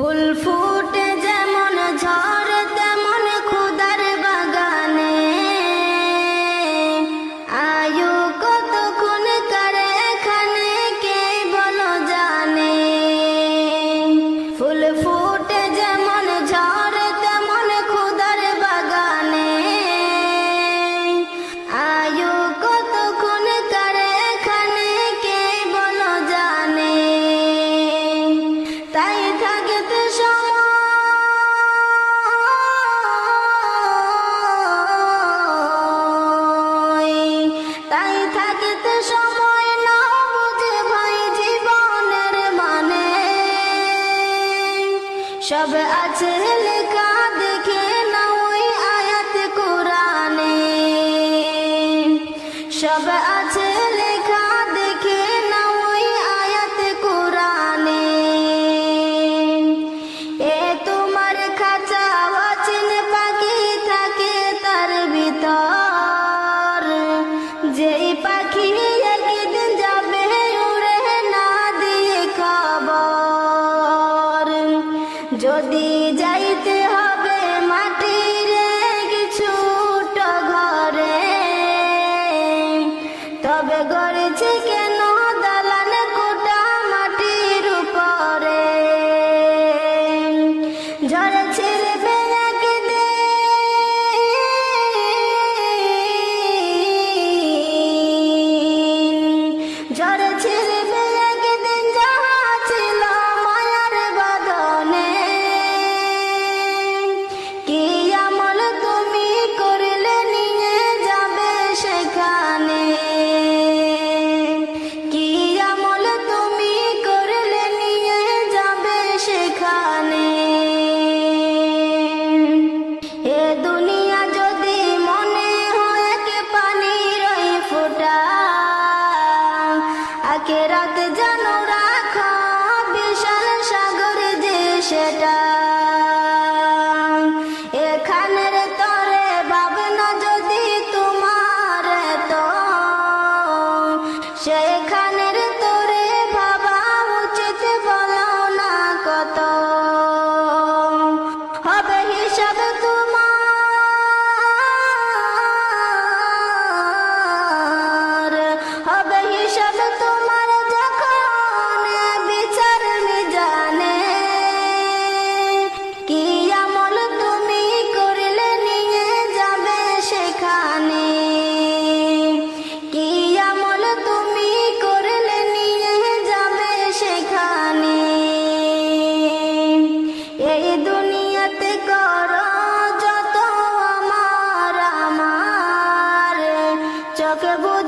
ফুল ফুটে সব আছে লেখা দেখে নাও আয়াত কোরআনে। সব যদি যাইতে হবে মাটির ঘরে তবে গড়েছে কে আজকে রাত জানো talk about